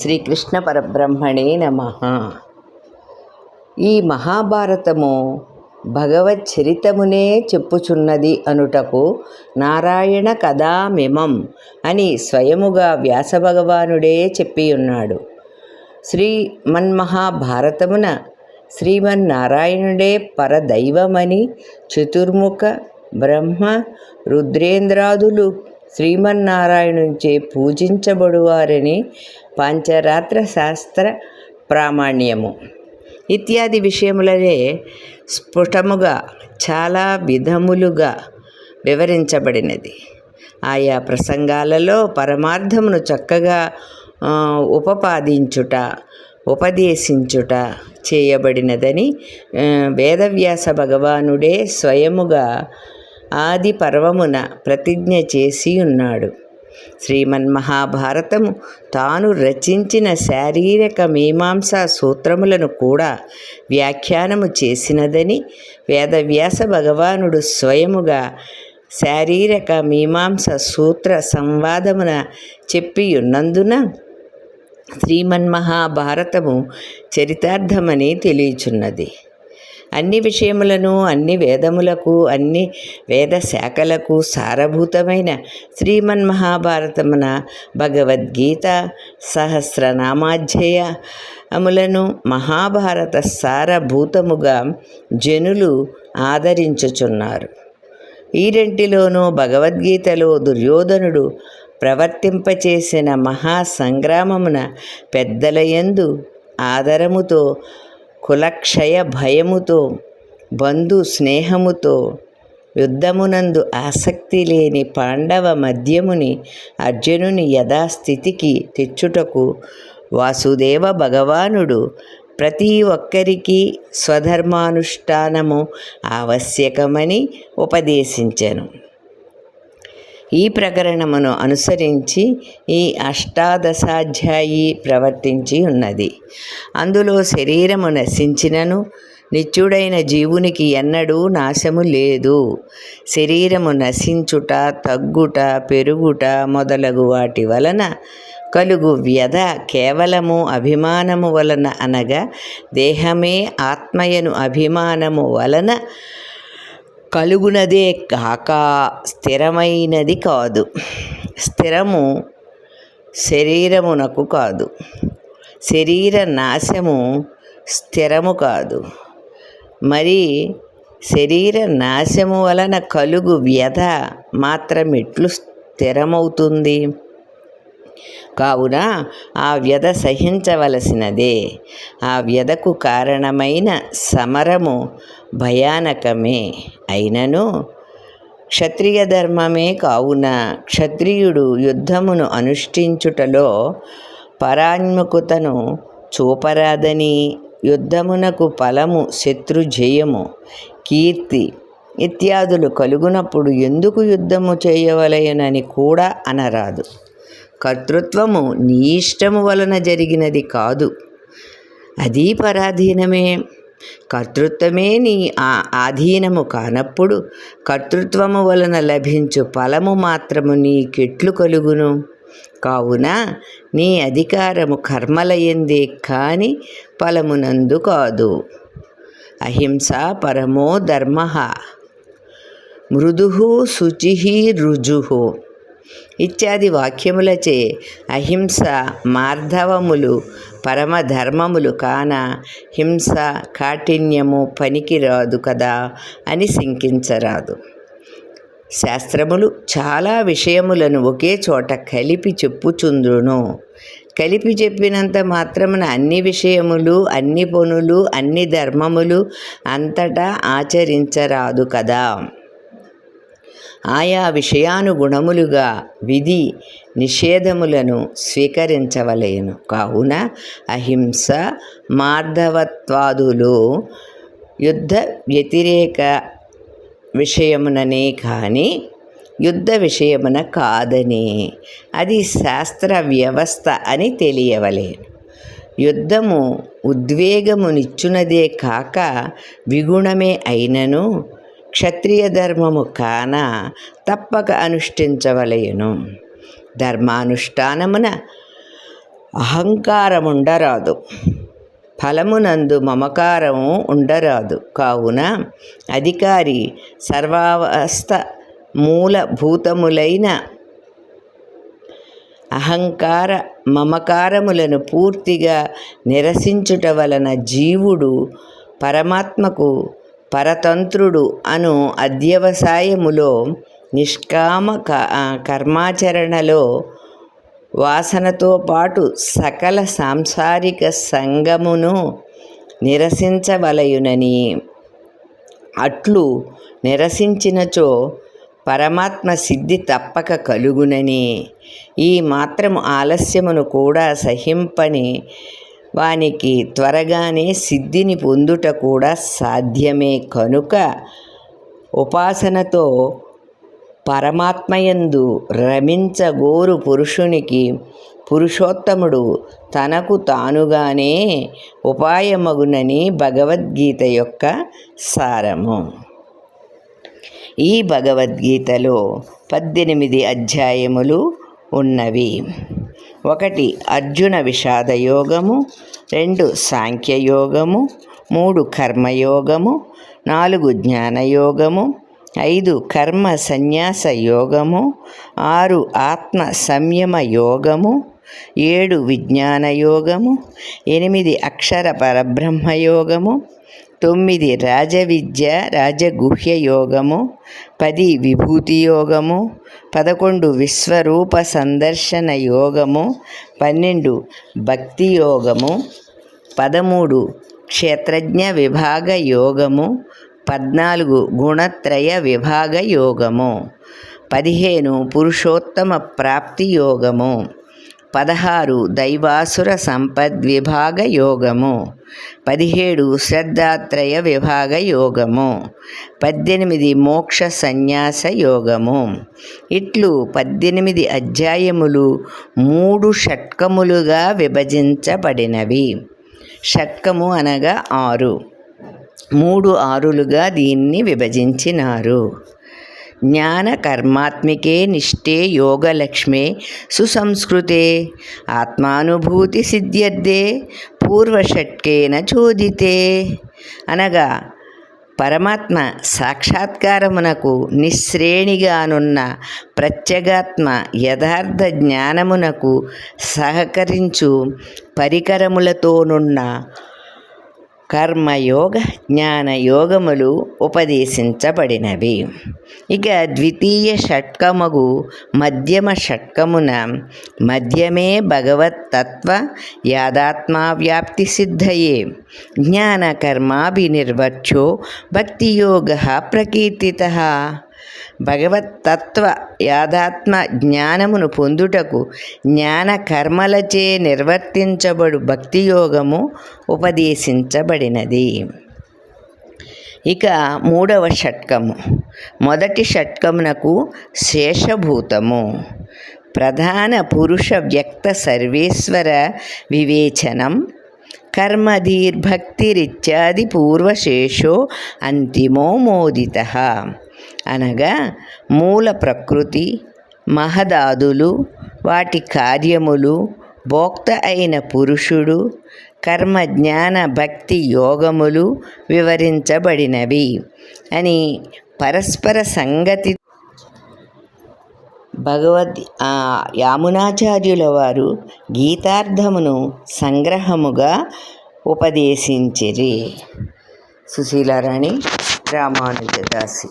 శ్రీకృష్ణ పరబ్రహ్మణే నమ. ఈ మహాభారతము భగవత్ చరితమునే చెప్పుచున్నది అనుటకు నారాయణ కథామిమం అని స్వయముగా వ్యాసభగవానుడే చెప్పియున్నాడు. శ్రీమన్మహాభారతమున శ్రీమన్నారాయణుడే పరదైవమని చతుర్ముఖ బ్రహ్మ రుద్రేంద్రాదులు శ్రీమన్నారాయణుంచే పూజించబడువారని పంచరాత్ర శాస్త్ర ప్రామాణ్యము. ఇత్యాది విషయములనే స్ఫుటముగా చాలా విధములుగా వివరించబడినది. ఆయా ప్రసంగాలలో పరమార్థమును చక్కగా ఉపపాదించుట ఉపదేశించుట చేయబడినదని వేదవ్యాస భగవానుడే స్వయముగా ఆది పర్వమున ప్రతిజ్ఞ చేసి ఉన్నాడు శ్రీమన్మహాభారతము తాను రచించిన శారీరక మీమాంసా సూత్రములను కూడా వ్యాఖ్యానము చేసినదని వేదవ్యాస భగవానుడు స్వయముగా శారీరక మీమాంస సూత్ర సంవాదమున చెప్పియున్నందున శ్రీమన్మహాభారతము చరితార్థమని తెలియచున్నది. అన్ని విషయములను అన్ని వేదములకు అన్ని వేద శాఖలకు సారభూతమైన శ్రీమన్మహాభారతమున భగవద్గీత సహస్రనామాధ్యేయ అములను మహాభారత సారభూతముగా జనులు ఆదరించుచున్నారు. ఈ రెంటిలోనూ భగవద్గీతలో దుర్యోధనుడు ప్రవర్తింపచేసిన మహాసంగ్రామమున పెద్దలయందు ఆదరముతో కులక్షయ భయముతో బంధు స్నేహముతో యుద్ధమునందు ఆసక్తి లేని పాండవ మధ్యముని అర్జునుని యథాస్థితికి తెచ్చుటకు వాసుదేవ భగవానుడు ప్రతి ఒక్కరికి స్వధర్మానుష్ఠానము ఆవశ్యకమని ఉపదేశించెను. ఈ ప్రకరణమును అనుసరించి ఈ అష్టాదశాధ్యాయి ప్రవర్తించి ఉన్నది. అందులో శరీరము నశించినను నిత్యుడైన జీవునికి ఎన్నడూ నాశము లేదు. శరీరము నశించుట తగ్గుట పెరుగుట మొదలగు వాటి వలన కలుగు వ్యధ కేవలము అభిమానము వలన అనగా దేహమే ఆత్మయను అభిమానము వలన కలుగునదే కాక స్థిరమైనది కాదు. స్థిరము శరీరమునకు కాదు. శరీర నాశము స్థిరము కాదు. మరి శరీర నాశము వలన కలుగు వ్యధ మాత్రమిట్లు స్థిరమవుతుంది? కావున ఆ వ్యధ సహించవలసినదే. ఆ వ్యధకు కారణమైన సమరము భయానకమే. అయినను క్షత్రియ ధర్మమే కావున క్షత్రియుడు యుద్ధమును అనుష్ఠించుటలో పరాన్ముఖతను చూపరాదని యుద్ధమునకు ఫలము శత్రుజయము కీర్తి ఇత్యాదులు కలుగునప్పుడు ఎందుకు యుద్ధము చేయవలయనని కూడా అనరాదు. కర్తృత్వము నీ ఇష్టము వలన జరిగినది కాదు. అది పరాధీనమే. కర్తృత్వమే నీ ఆ ఆధీనము కానప్పుడు కర్తృత్వము వలన లభించు ఫలము మాత్రము నీకెట్లు కలుగును. కావున నీ అధికారము కర్మలయందే కాని ఫలమునందు కాదు. అహింస పరమో ధర్మ. మృదు శుచి రుజు. ఇత్యాది వాక్యములచే అహింస మార్ధవములు పరమధర్మములు కాన హింస కాఠిన్యము పనికిరాదు కదా అని శంకించరాదు. శాస్త్రములు చాలా విషయములను ఒకే చోట కలిపి చెప్పుచుందును. కలిపి చెప్పినంత మాత్రమున అన్ని విషయములు అన్ని పనులు అన్ని ధర్మములు అంతటా ఆచరించరాదు కదా. ఆయా విషయానుగుణములుగా విధి నిషేధములను స్వీకరించవలేను. కావున అహింస మార్ధవత్వాదులు యుద్ధ వ్యతిరేక విషయముననే కానీ యుద్ధ విషయమున కాదని. అది శాస్త్ర వ్యవస్థ అని తెలియవలేను. యుద్ధము ఉద్వేగమునిచ్చునదే కాక విగుణమే అయినను క్షత్రియ ధర్మము కాన తప్పక అనుష్ఠించవలయను ధర్మానుష్ఠానమున అహంకారముండరాదు. ఫలమునందు మమకారము ఉండరాదు. కావున అధికారి సర్వావస్థ మూలభూతములైన అహంకార మమకారములను పూర్తిగా నిరసించుట వలన జీవుడు పరమాత్మకు పరతంత్రుడు అను అధ్యవసాయములో నిష్కామ కర్మాచరణలో వాసనతో పాటు సకల సాంసారిక సంగమును నిరసించవలయునని. అట్లు నిరసించినచో పరమాత్మ సిద్ధి తప్పక కలుగునని. ఈ మాత్రం ఆలస్యమును కూడా సహింపని వానికి త్వరగానే సిద్ధిని పొందుట కూడా సాధ్యమే కనుక ఉపాసనతో పరమాత్మయందు రమించగోరు పురుషునికి పురుషోత్తముడు తనకు తానుగానే ఉపాయమగునని భగవద్గీత యొక్క సారము. ఈ భగవద్గీతలో పద్దెనిమిది అధ్యాయములు ఉన్నవి. ఒకటి అర్జున విషాద యోగము రెండు సాంఖ్యయోగము. మూడు కర్మయోగము. నాలుగు జ్ఞానయోగము. ఐదు కర్మ సన్యాస యోగము. ఆరు ఆత్మ సంయమ యోగము. ఏడు విజ్ఞాన యోగము. ఎనిమిది అక్షర పరబ్రహ్మ యోగము. తొమ్మిది రాజవిద్య రాజగుహ్య యోగము. పది విభూతి యోగము. పదకొండు విశ్వరూప సందర్శన యోగము పన్నెండు భక్తి యోగము పదమూడు క్షేత్రజ్ఞ విభాగ యోగము పద్నాలుగు గుణత్రయ విభాగ యోగము పదిహేను పురుషోత్తమ ప్రాప్తి యోగము. పదహారు దైవాసుర సంపద్విభాగ యోగము. పదిహేడు శ్రద్ధాత్రయ విభాగ యోగము. పద్దెనిమిది మోక్ష సన్యాస యోగము. ఇట్లు పద్దెనిమిది అధ్యాయములు మూడు షట్కములుగా విభజించబడినవి. షట్కము అనగా ఆరు. మూడు ఆరులుగా దీన్ని విభజించినారు. జ్ఞానకర్మాత్మికే నిష్ఠే యోగలక్ష్మే సుసంస్కృతే. ఆత్మానుభూతి సిద్ధ్యర్థే పూర్వషట్కేన చోదితే. అనగా పరమాత్మ సాక్షాత్కారమునకు నిశ్రేణిగానున్న ప్రత్యేగాత్మ యథార్థ జ్ఞానమునకు సహకరించు పరికరములతోనున్న కర్మయోగ జ్ఞానయోగములు ఉపదేశించబడినవి. ఇక ద్వితీయ షట్కమగు మధ్యమ షట్కమున మధ్యమే భగవత్తత్వ యాదాత్మావ్యాప్తి సిద్ధయే జ్ఞానకర్మాభినిర్వర్చో భక్తియోగ ప్రకీర్తిత. భగవత్తత్వ యాదాత్మ జ్ఞానమును పొందుటకు జ్ఞాన కర్మలచే నిర్వర్తించబడు భక్తి యోగము ఉపదేశించబడినది. ఇక మూడవ షట్కము. మొదటి షట్కమునకు శేషభూతము. ప్రధాన పురుష వ్యక్త సర్వేశ్వర వివేచనం. కర్మధీర్భక్తిరిత్యాది పూర్వశేషో అంతిమో మోదిత అనగా మూల ప్రకృతి మహదాదులు వాటి కార్యములు భోక్త అయిన పురుషుడు కర్మ జ్ఞాన భక్తి యోగములు వివరించబడినవి అని పరస్పర సంగతి భగవద్ యామునాచార్యుల వారు గీతార్థమును సంగ్రహముగా ఉపదేశించిరి. సుశీలారాణి రామానుజదాసి.